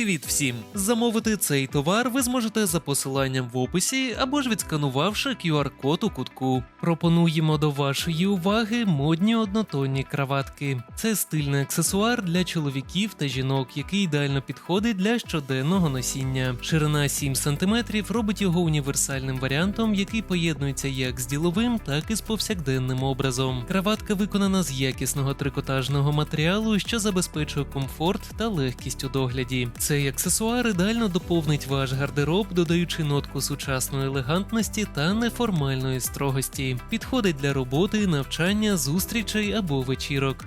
Привіт всім! Замовити цей товар ви зможете за посиланням в описі або ж відсканувавши QR-код у кутку. Пропонуємо до вашої уваги модні однотонні краватки. Це стильний аксесуар для чоловіків та жінок, який ідеально підходить для щоденного носіння. Ширина 7 см робить його універсальним варіантом, який поєднується як з діловим, так і з повсякденним образом. Краватка виконана з якісного трикотажного матеріалу, що забезпечує комфорт та легкість у догляді. Цей аксесуар ідеально доповнить ваш гардероб, додаючи нотку сучасної елегантності та неформальної строгості. Підходить для роботи, навчання, зустрічей або вечірок.